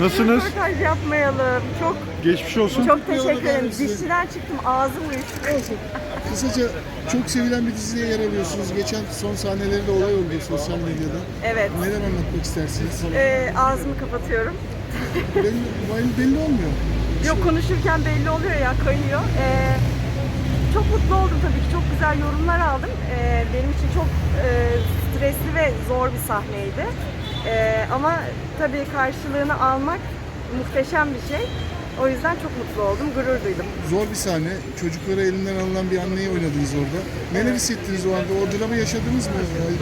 Nasılsınız? Röportaj yapmayalım. Çok Geçmiş olsun. çok teşekkür ederim. Dişçiden çıktım ağzım uyuştu. Kısaca çok sevilen bir dizide yer alıyorsunuz. Geçen son sahnelerinde olay oldu sosyal medyada. Evet. Neler anlatmak istersiniz? Ee, ağzımı kapatıyorum. belli, belli olmuyor. Yok konuşurken belli oluyor ya kayıyor. Ee, çok mutlu oldum tabii ki. Çok güzel yorumlar aldım. Ee, benim için çok e, stresli ve zor bir sahneydi. Ee, ama tabii karşılığını almak muhteşem bir şey. O yüzden çok mutlu oldum, gurur duydum. Zor bir sahne. Çocuklara elinden alınan bir anneyi oynadınız orada. Neler hissettiniz o anda? O dramı yaşadınız mı?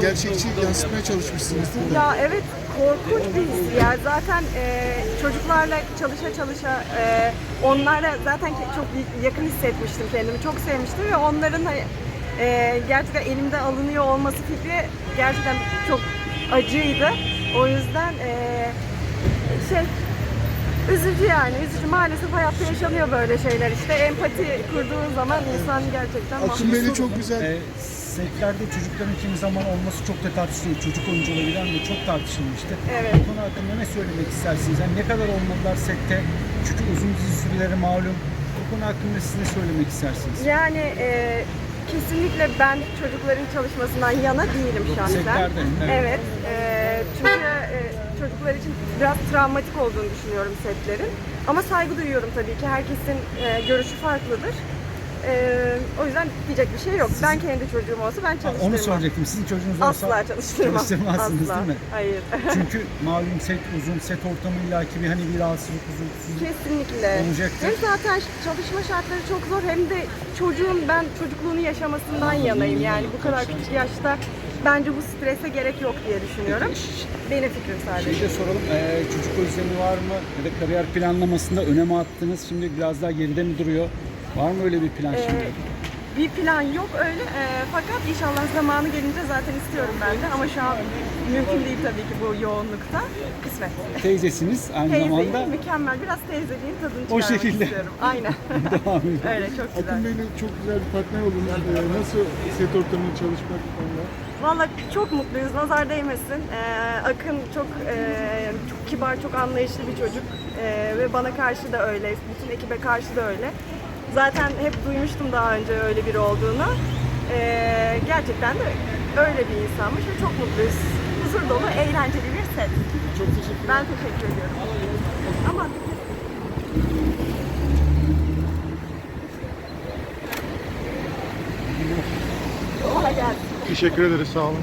Gerçekçi yansıtmaya çalışmışsınız. burada. Ya evet korkunç bir his ya. Zaten e, çocuklarla çalışa çalışa e, onlarla zaten çok yakın hissetmiştim kendimi. Çok sevmiştim ve onların da, e, gerçekten elimde alınıyor olması fikri gerçekten çok acıydı. O yüzden e, şey üzücü yani üzücü. Maalesef hayatta yaşanıyor böyle şeyler işte. Empati kurduğun zaman insan gerçekten Akın Bey'le çok güzel. E, setlerde çocukların kimi zaman olması çok da tartışılıyor. Çocuk oyuncu olabilen de çok tartışılmıştı. Evet. Bu konu hakkında ne söylemek istersiniz? Yani ne kadar olmalılar sette? Çünkü uzun dizi süreleri malum. Bu konu hakkında siz ne söylemek istersiniz? Yani e, kesinlikle ben çocukların çalışmasından yana değilim şahsen. Setlerde, evet. Evet. e, çünkü e, çocuklar için biraz travmatik olduğunu düşünüyorum setlerin. Ama saygı duyuyorum tabii ki. Herkesin e, görüşü farklıdır. E, o yüzden diyecek bir şey yok. Ben kendi çocuğum olsa ben çalıştırmam. Onu soracaktım. Sizin çocuğunuz olsa Asla çalıştırmam. çalıştırmazsınız Asla. değil mi? Hayır. Çünkü malum set uzun, set ortamı illaki bir hani bir rahatsızlık, huzursuzluk Kesinlikle. olacaktır. Hem zaten çalışma şartları çok zor hem de çocuğun ben çocukluğunu yaşamasından yanayım. Yani bu kadar küçük yaşta bence bu strese gerek yok diye düşünüyorum. Benim fikrim sadece. Şeyi de soralım, eee, çocuk özlemi var mı? Ya da kariyer planlamasında öne mi attınız? Şimdi biraz daha geride mi duruyor? Var mı öyle bir plan Ee, şimdi? bir plan yok öyle Ee, fakat inşallah zamanı gelince zaten istiyorum ben de ama şu an mümkün değil tabii ki bu yoğunlukta. Kısmet. Teyzesiniz aynı Teyzeyim, zamanda. mükemmel. Biraz teyzeliğin tadını O çıkarmak şekilde. istiyorum. Aynen. Devam ediyor. öyle çok güzel. Akın Bey'le çok güzel bir partner oldunuz. Ee, Nasıl set ortamında çalışmak onunla? Valla çok mutluyuz. Nazar değmesin. Ee, Akın çok e, çok kibar, çok anlayışlı bir çocuk Ee, ve bana karşı da öyle, bütün ekibe karşı da öyle. Zaten hep duymuştum daha önce öyle biri olduğunu. Ee, gerçekten de öyle bir insanmış ve çok mutluyuz. Huzur dolu, eğlenceli bir set. Çok teşekkür ederim. Ben teşekkür ediyorum. Ama. Teşekkür ederiz. Sağ olun.